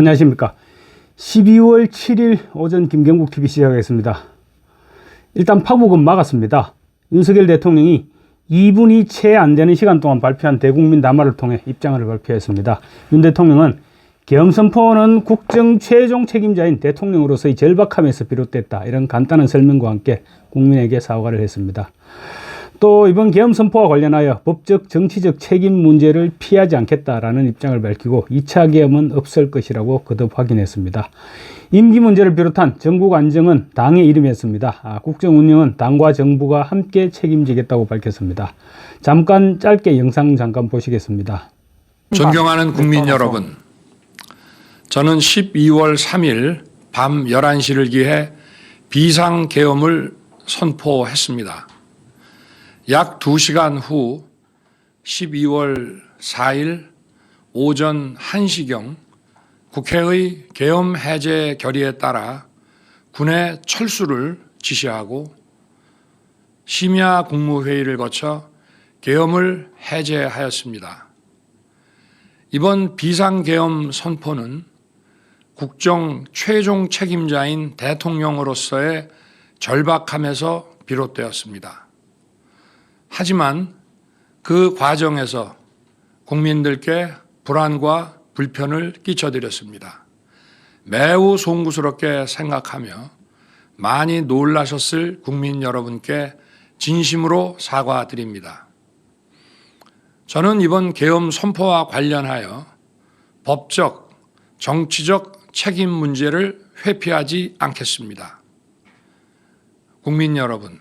안녕하십니까. 12월 7일 오전 김경국 TV 시작하겠습니다. 일단 파국은 막았습니다. 윤석열 대통령이 2분이 채 안 되는 시간 동안 발표한 대국민 담화를 통해 입장을 발표했습니다. 윤 대통령은 계엄 선포는 국정 최종 책임자인 대통령으로서의 절박함에서 비롯됐다. 이런 간단한 설명과 함께 국민에게 사과를 했습니다. 또 이번 계엄 선포와 관련하여 법적 정치적 책임 문제를 피하지 않겠다라는 입장을 밝히고 2차 계엄은 없을 것이라고 거듭 확인했습니다. 임기 문제를 비롯한 전국 안정은 당의 이름이었습니다. 아, 국정 운영은 당과 정부가 함께 책임지겠다고 밝혔습니다. 잠깐 짧게 영상 잠깐 보시겠습니다. 존경하는 국민 여러분, 저는 12월 3일 밤 11시를 기해 비상 계엄을 선포했습니다. 약 2시간 후 12월 4일 오전 1시경 국회의 계엄 해제 결의에 따라 군의 철수를 지시하고 심야 국무회의를 거쳐 계엄을 해제하였습니다. 이번 비상계엄 선포는 국정 최종 책임자인 대통령으로서의 절박함에서 비롯되었습니다. 하지만 그 과정에서 국민들께 불안과 불편을 끼쳐드렸습니다. 매우 송구스럽게 생각하며 많이 놀라셨을 국민 여러분께 진심으로 사과드립니다. 저는 이번 계엄 선포와 관련하여 법적, 정치적 책임 문제를 회피하지 않겠습니다. 국민 여러분,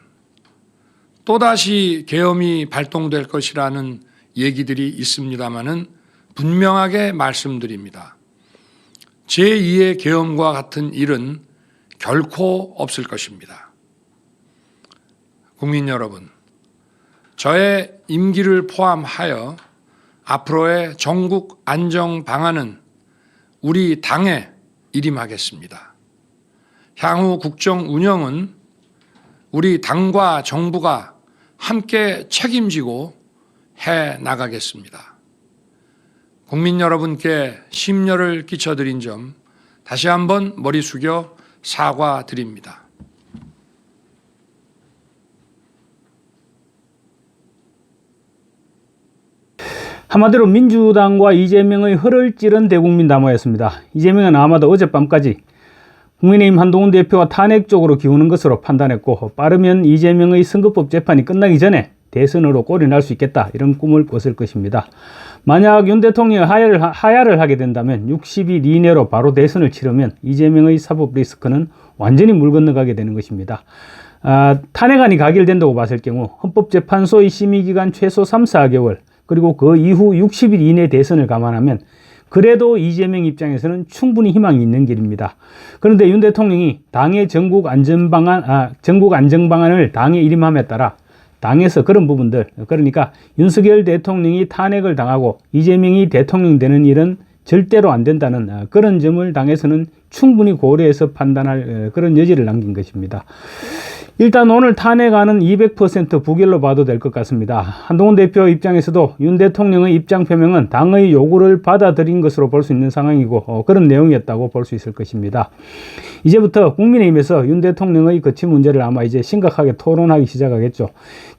또다시 계엄이 발동될 것이라는 얘기들이 있습니다마는 분명하게 말씀드립니다. 제2의 계엄과 같은 일은 결코 없을 것입니다. 국민 여러분, 저의 임기를 포함하여 앞으로의 전국 안정 방안은 우리 당에 일임하겠습니다. 향후 국정 운영은 우리 당과 정부가 함께 책임지고 해 나가겠습니다. 국민 여러분께 심려를 끼쳐드린 점 다시 한번 머리 숙여 사과드립니다. 한마디로 민주당과 이재명의 허를 찌른 대국민 담화였습니다. 이재명은 아마도 어젯밤까지 국민의힘 한동훈 대표가 탄핵 쪽으로 기우는 것으로 판단했고 빠르면 이재명의 선거법 재판이 끝나기 전에 대선으로 꼴이 날 수 있겠다 이런 꿈을 꿨을 것입니다. 만약 윤 대통령이 하야를, 하야를 하게 된다면 60일 이내로 바로 대선을 치르면 이재명의 사법 리스크는 완전히 물 건너가게 되는 것입니다. 아, 탄핵안이 가결된다고 봤을 경우 헌법재판소의 심의기간 최소 3, 4개월 그리고 그 이후 60일 이내 대선을 감안하면 그래도 이재명 입장에서는 충분히 희망이 있는 길입니다. 그런데 윤 대통령이 당의 전국 안전 방안, 아, 전국 안정 방안을 당에 일임함에 따라 당에서 그런 부분들, 그러니까 윤석열 대통령이 탄핵을 당하고 이재명이 대통령 되는 일은 절대로 안 된다는 아, 그런 점을 당에서는 충분히 고려해서 판단할 그런 여지를 남긴 것입니다. 일단 오늘 탄핵안은 200% 부결로 봐도 될 것 같습니다. 한동훈 대표 입장에서도 윤 대통령의 입장 표명은 당의 요구를 받아들인 것으로 볼 수 있는 상황이고 어, 그런 내용이었다고 볼 수 있을 것입니다. 이제부터 국민의힘에서 윤 대통령의 거취 문제를 아마 이제 심각하게 토론하기 시작하겠죠.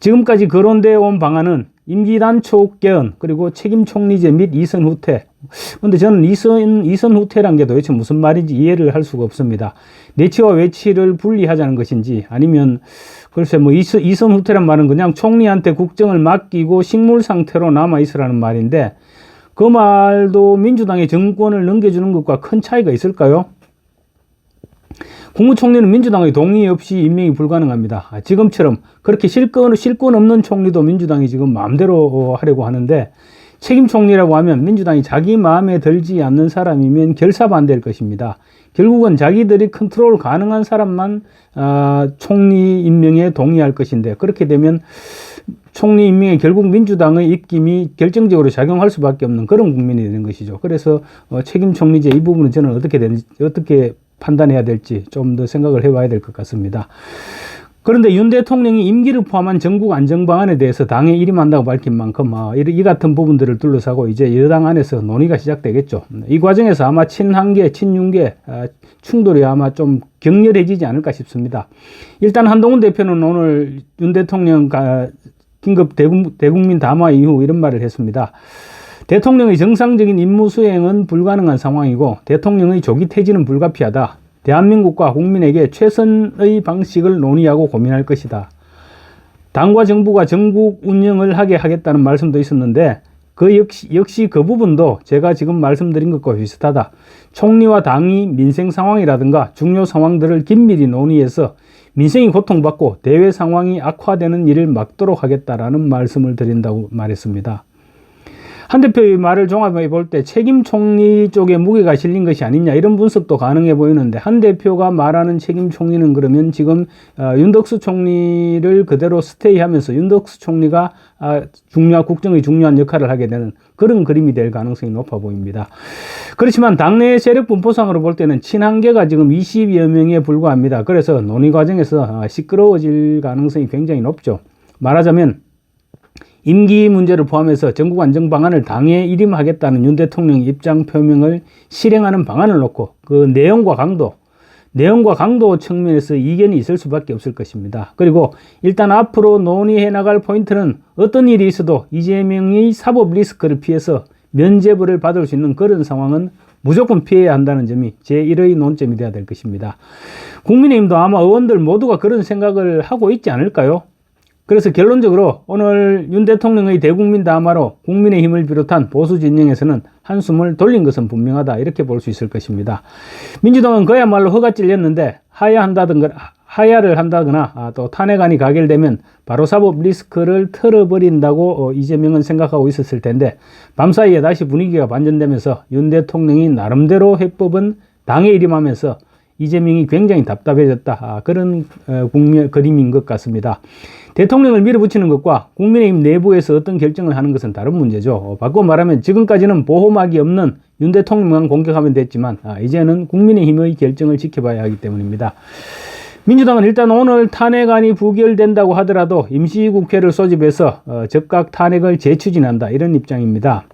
지금까지 거론되어 온 방안은 임기 단축 개헌 그리고 책임 총리제 및 이선 후퇴. 근데 저는 이선 이선 후퇴란 게 도대체 무슨 말인지 이해를 할 수가 없습니다. 내치와 외치를 분리하자는 것인지 아니면 글쎄 뭐 이선, 후퇴란 말은 그냥 총리한테 국정을 맡기고 식물 상태로 남아 있으라는 말인데 그 말도 민주당의 정권을 넘겨주는 것과 큰 차이가 있을까요? 국무총리는 민주당의 동의 없이 임명이 불가능합니다. 아, 지금처럼 그렇게 실권, 실권 없는 총리도 민주당이 지금 마음대로 하려고 하는데 책임 총리라고 하면 민주당이 자기 마음에 들지 않는 사람이면 결사반대일 것입니다. 결국은 자기들이 컨트롤 가능한 사람만 어, 총리 임명에 동의할 것인데 그렇게 되면 총리 임명에 결국 민주당의 입김이 결정적으로 작용할 수밖에 없는 그런 국면이 되는 것이죠. 그래서 어, 책임 총리제 이 부분은 저는 어떻게 되는지 어떻게 판단해야 될지 좀 더 생각을 해봐야 될 것 같습니다. 그런데 윤 대통령이 임기를 포함한 전국 안정 방안에 대해서 당에 일임한다고 밝힌 만큼 아, 이, 이 같은 부분들을 둘러싸고 이제 여당 안에서 논의가 시작되겠죠. 이 과정에서 아마 친한계, 친윤계 아, 충돌이 아마 좀 격렬해지지 않을까 싶습니다. 일단 한동훈 대표는 오늘 윤 대통령 가- 긴급 대국, 대국민 담화 이후 이런 말을 했습니다. 대통령의 정상적인 임무 수행은 불가능한 상황이고 대통령의 조기 퇴진은 불가피하다. 대한민국과 국민에게 최선의 방식을 논의하고 고민할 것이다. 당과 정부가 전국 운영을 하게 하겠다는 말씀도 있었는데 그 역시, 역시 그 부분도 제가 지금 말씀드린 것과 비슷하다. 총리와 당이 민생 상황이라든가 중요 상황들을 긴밀히 논의해서 민생이 고통받고 대외 상황이 악화되는 일을 막도록 하겠다라는 말씀을 드린다고 말했습니다. 한 대표의 말을 종합해 볼 때 책임 총리 쪽에 무게가 실린 것이 아니냐 이런 분석도 가능해 보이는데 한 대표가 말하는 책임 총리는 그러면 지금 어, 윤덕수 총리를 그대로 스테이하면서 윤덕수 총리가 아, 중요한 국정의 중요한 역할을 하게 되는 그런 그림이 될 가능성이 높아 보입니다. 그렇지만 당내 세력 분포상으로 볼 때는 친한계가 지금 20여 명에 불과합니다. 그래서 논의 과정에서 아, 시끄러워질 가능성이 굉장히 높죠. 말하자면 임기 문제를 포함해서 전국 안정 방안을 당에 일임하겠다는 윤 대통령 입장 표명을 실행하는 방안을 놓고 그 내용과 강도, 내용과 강도 측면에서 이견이 있을 수밖에 없을 것입니다. 그리고 일단 앞으로 논의해 나갈 포인트는 어떤 일이 있어도 이재명이 사법 리스크를 피해서 면죄부를 받을 수 있는 그런 상황은 무조건 피해야 한다는 점이 제1의 논점이 되어야 될 것입니다. 국민의힘도 아마 의원들 모두가 그런 생각을 하고 있지 않을까요? 그래서 결론적으로 오늘 윤 대통령의 대국민 담화로 국민의힘을 비롯한 보수 진영에서는 한숨을 돌린 것은 분명하다 이렇게 볼 수 있을 것입니다. 민주당은 그야말로 허가 찔렸는데 하야한다든가 하야를 한다거나 아, 또 탄핵안이 가결되면 바로 사법 리스크를 털어버린다고 어, 이재명은 생각하고 있었을 텐데 밤사이에 다시 분위기가 반전되면서 윤 대통령이 나름대로 해법은 당에 일임하면서 이재명이 굉장히 답답해졌다. 아, 그런 어, 국면 그림인 것 같습니다. 대통령을 밀어붙이는 것과 국민의힘 내부에서 어떤 결정을 하는 것은 다른 문제죠. 어, 바꿔 말하면 지금까지는 보호막이 없는 윤 대통령만 공격하면 됐지만 아, 이제는 국민의힘의 결정을 지켜봐야 하기 때문입니다. 민주당은 일단 오늘 탄핵안이 부결된다고 하더라도 임시국회를 소집해서 어, 즉각 탄핵을 재추진한다 이런 입장입니다.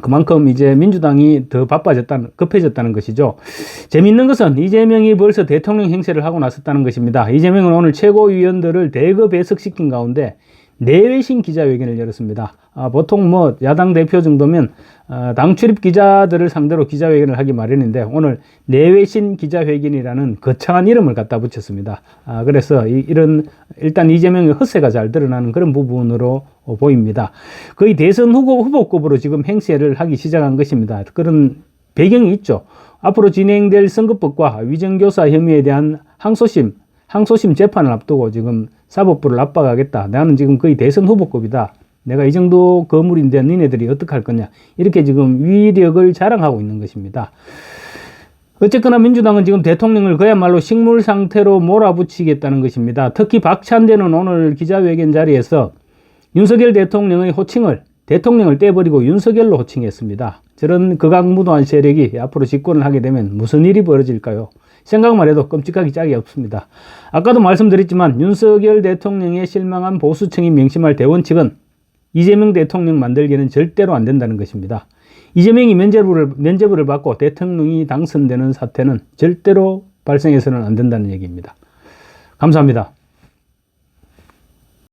그만큼 이제 민주당이 더 바빠졌다는, 급해졌다는 것이죠. 재밌는 것은 이재명이 벌써 대통령 행세를 하고 나섰다는 것입니다. 이재명은 오늘 최고위원들을 대거 배석시킨 가운데 내외신 기자회견을 열었습니다. 아, 보통 뭐 야당 대표 정도면 아, 당 출입 기자들을 상대로 기자회견을 하기 마련인데 오늘 내외신 기자회견이라는 거창한 이름을 갖다 붙였습니다. 아, 그래서 이, 이런 일단 이재명의 허세가 잘 드러나는 그런 부분으로 어, 보입니다. 거의 대선 후보 후보급으로 지금 행세를 하기 시작한 것입니다. 그런 배경이 있죠. 앞으로 진행될 선거법과 위정교사 혐의에 대한 항소심 항소심 재판을 앞두고 지금 사법부를 압박하겠다. 나는 지금 거의 대선 후보급이다. 내가 이 정도 거물인데 니네들이 어떡할 거냐. 이렇게 지금 위력을 자랑하고 있는 것입니다. 어쨌거나 민주당은 지금 대통령을 그야말로 식물 상태로 몰아붙이겠다는 것입니다. 특히 박찬대는 오늘 기자회견 자리에서 윤석열 대통령의 호칭을 대통령을 떼버리고 윤석열로 호칭했습니다. 저런 극악무도한 세력이 앞으로 집권을 하게 되면 무슨 일이 벌어질까요? 생각만 해도 끔찍하기 짝이 없습니다. 아까도 말씀드렸지만 윤석열 대통령의 실망한 보수층이 명심할 대원칙은 이재명 대통령 만들기는 절대로 안 된다는 것입니다. 이재명이 면제부를, 면제부를 받고 대통령이 당선되는 사태는 절대로 발생해서는 안 된다는 얘기입니다. 감사합니다.